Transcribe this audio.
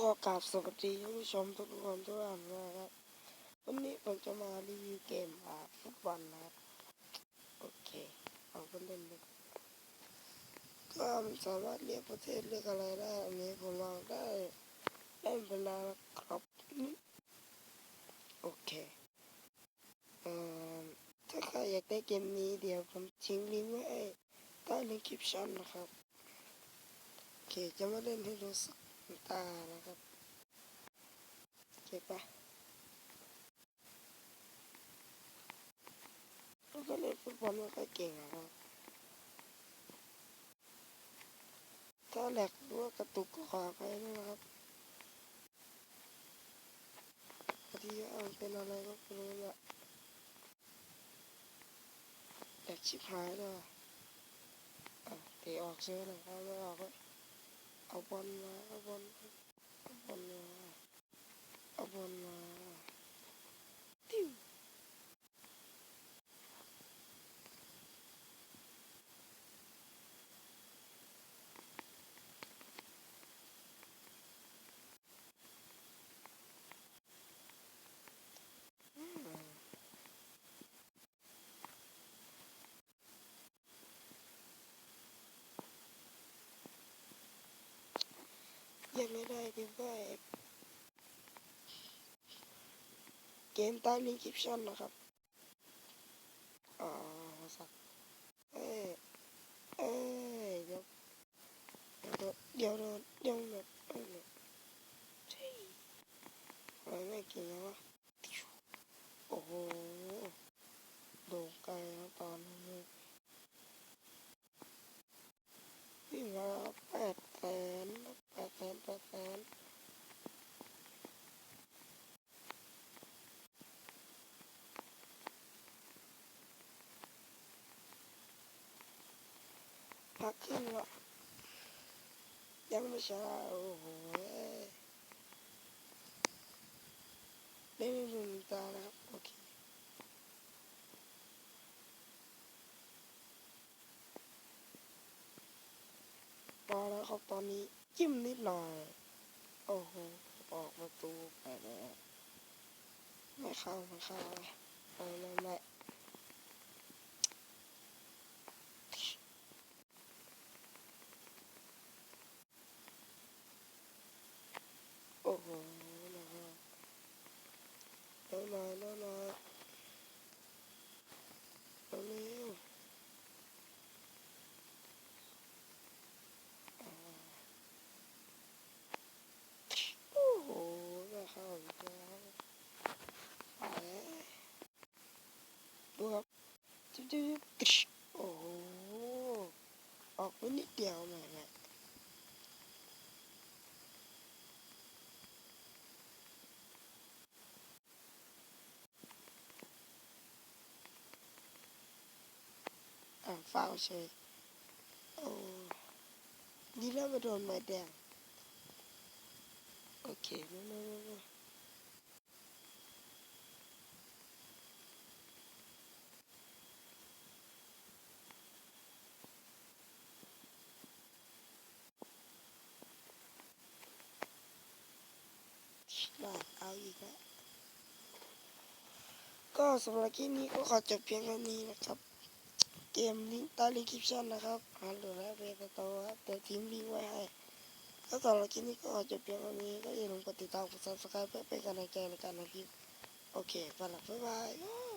อกราบสวัสดีท่านผู้ชมทุกคนทุกท่านนะครับวันนี้ผมจะมารีวิวเกมอาฟุตบอลนะครับโอเคเอาไปเล่นเลยก็สามารถเรียกประเทศเรียกอะไรได้อันนี้ผมลองได้เล่นไปแล้วนะครับโอเคเอ่อถ้าใครอยากได้เกมนี้เดี๋ยวผมทิ้งลิงก์ไว้ใต้ในคลิปชั่นนะครับโอเคจะมาเล่นให้ดูสัก ตานะครับเคปะแล้วก็เล่นฟุตบอลไม่ค่อยเก่งอะครับ ถ้าแหลกหรือว่ากระตุกก็ขอไปนะครับพอดีว่าเป็นอะไรก็ไม่รู้ละแหลกชิบหายเลยว่ะอะเตะออกเชื่อหน่อยครับไม่ออกก็ เอาบอลมาเอาบอลมาเอาบอลมาเอาบอลมาติ้วอืม ยังไม่ได้ดีกว่าเกมใต้ลิงก์คลิปชั่นนะครับอ๋อสักเอ้ยเอ้ยเดี๋ยวเดี๋ยวโดนเดี๋ยวโดนเดี๋ยวโดนเอ้ยเนี่ยเฮ้ยทำไมไม่กินแล้ววะโอ้โหโด่งไกลแล้วตอนนี้วิ่งมาแปดแสนแปดแสนแปดแสน พักครึ่งละยังไม่เชนะโอ้โหเล่นไม่ลืมตานะครับโอเคพอแล้วครับตอนนี้จิ้มนิดหน่อย โอ้โห ออกประตูไปแล้วไม่เข้าไม่เข้าไม่ไม่ไม่โอ้โหนะครับเร็วหน่อยเร็วหน่อยเร็วเร็วโอ้โหไม่เข้าอีกแล้วไปดูครับจิ๊บจิ๊บจิ๊บโอ้โหออกไปนิดเดียวแม่ แม่อ่าฟาวเฉยโอ้ดีแล้วมาโดนใบแดง โอเคไม่ไม่ไม่ไม่ได้เอาอีกแล้วก็สำหรับคลิปนี้ก็ขอจบเพียงเท่นี้นะครับ เกมลิงก์ใต้ลิงก์คลิปชั่นนะครับหาโหลดแล้วเบตโตครับเดี๋ยวทิ้งลิงก์ไว้ให้แล้วสำหรับคลิปนี้ก็จบเพียงเท่านี้ก็อย่าลืมกดติดตามกดซับสไครป์เพื่อเป็นกำลังใจในการทำคลิปโอเคไปละบ๊ายบาย